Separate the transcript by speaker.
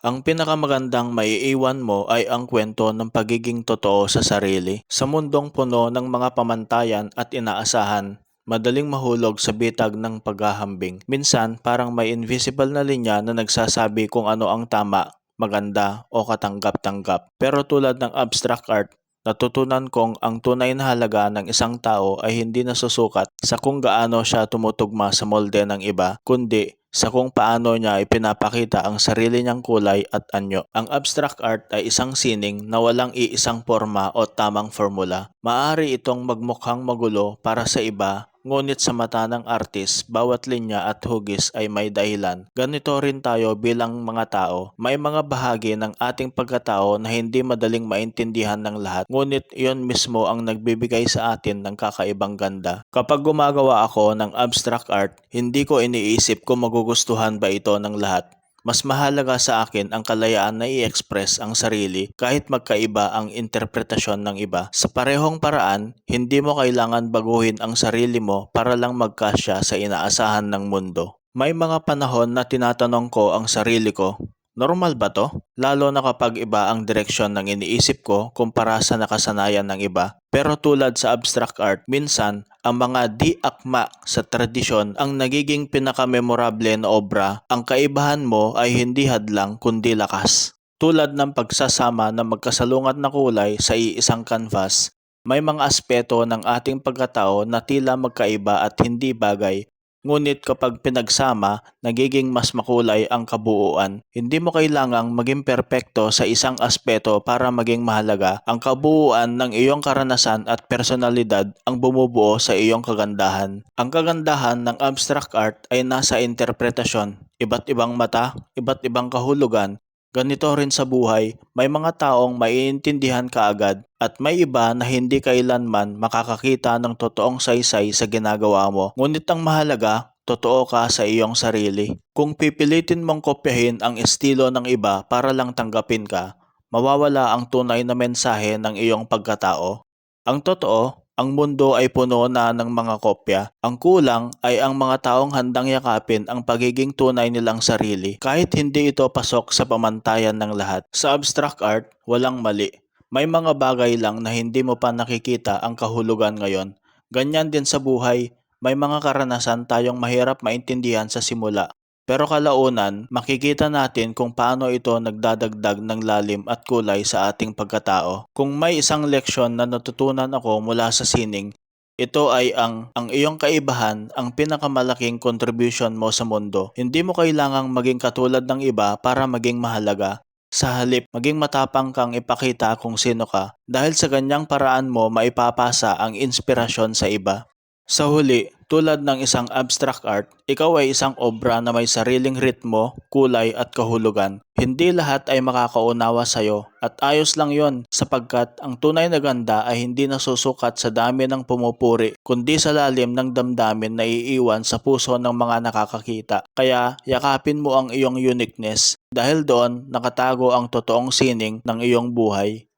Speaker 1: Ang pinakamagandang maiiwan mo ay ang kwento ng pagiging totoo sa sarili. Sa mundong puno ng mga pamantayan at inaasahan, madaling mahulog sa bitag ng paghahambing. Minsan, parang may invisible na linya na nagsasabi kung ano ang tama, maganda o katanggap-tanggap. Pero tulad ng abstract art, natutunan kong ang tunay na halaga ng isang tao ay hindi nasusukat sa kung gaano siya tumutugma sa molde ng iba, kundi sa kung paano niya ipinapakita ang sarili niyang kulay at anyo. Ang abstract art ay isang sining na walang iisang forma o tamang formula. Maari itong magmukhang magulo para sa iba, ngunit sa mata ng artist, bawat linya at hugis ay may dahilan. Ganito rin tayo bilang mga tao. May mga bahagi ng ating pagkatao na hindi madaling maintindihan ng lahat, ngunit iyon mismo ang nagbibigay sa atin ng kakaibang ganda. Kapag gumagawa ako ng abstract art, hindi ko iniisip kung magugustuhan ba ito ng lahat. Mas mahalaga sa akin ang kalayaan na i-express ang sarili kahit magkaiba ang interpretasyon ng iba. Sa parehong paraan, hindi mo kailangan baguhin ang sarili mo para lang magkasya sa inaasahan ng mundo. May mga panahon na tinatanong ko ang sarili ko, normal ba to? Lalo na kapag iba ang direksyon ng iniisip ko kumpara sa nakasanayan ng iba. Pero tulad sa abstract art, minsan ang mga di akma sa tradisyon ang nagiging pinakamemorable na obra, ang kaibahan mo ay hindi hadlang kundi lakas. Tulad ng pagsasama ng magkasalungat na kulay sa iisang canvas, may mga aspeto ng ating pagkatao na tila magkaiba at hindi bagay Ngunit kapag pinagsama, nagiging mas makulay ang kabuuan. Hindi mo kailangang maging perpekto sa isang aspeto para maging mahalaga. Ang kabuuan ng iyong karanasan at personalidad ang bumubuo sa iyong kagandahan. Ang kagandahan ng abstract art ay nasa interpretasyon. Iba't ibang mata, iba't ibang kahulugan, Ganito rin sa buhay, may mga taong maiintindihan kaagad at may iba na hindi kailanman makakakita ng totoong saysay sa ginagawa mo. Ngunit ang mahalaga, totoo ka sa iyong sarili. Kung pipilitin mong kopyahin ang estilo ng iba para lang tanggapin ka, mawawala ang tunay na mensahe ng iyong pagkatao. Ang totoo, ang mundo ay puno na ng mga kopya. Ang kulang ay ang mga taong handang yakapin ang pagiging tunay nilang sarili kahit hindi ito pasok sa pamantayan ng lahat. Sa abstract art, walang mali. May mga bagay lang na hindi mo pa nakikita ang kahulugan ngayon. Ganyan din sa buhay, may mga karanasan tayong mahirap maintindihan sa simula pero kalaunan, makikita natin kung paano ito nagdadagdag ng lalim at kulay sa ating pagkatao. Kung may isang leksyon na natutunan ako mula sa sining, ito ay ang ang iyong kaibahan ang pinakamalaking contribution mo sa mundo. Hindi mo kailangang maging katulad ng iba para maging mahalaga. Sa halip, maging matapang kang ipakita kung sino ka dahil sa ganyang paraan mo maipapasa ang inspirasyon sa iba. Sa huli, tulad ng isang abstract art, ikaw ay isang obra na may sariling ritmo, kulay at kahulugan. Hindi lahat ay makakaunawa sa iyo at ayos lang yon sapagkat ang tunay na ganda ay hindi nasusukat sa dami ng pumupuri kundi sa lalim ng damdamin na iiwan sa puso ng mga nakakakita. Kaya yakapin mo ang iyong uniqueness dahil doon nakatago ang totoong sining ng iyong buhay.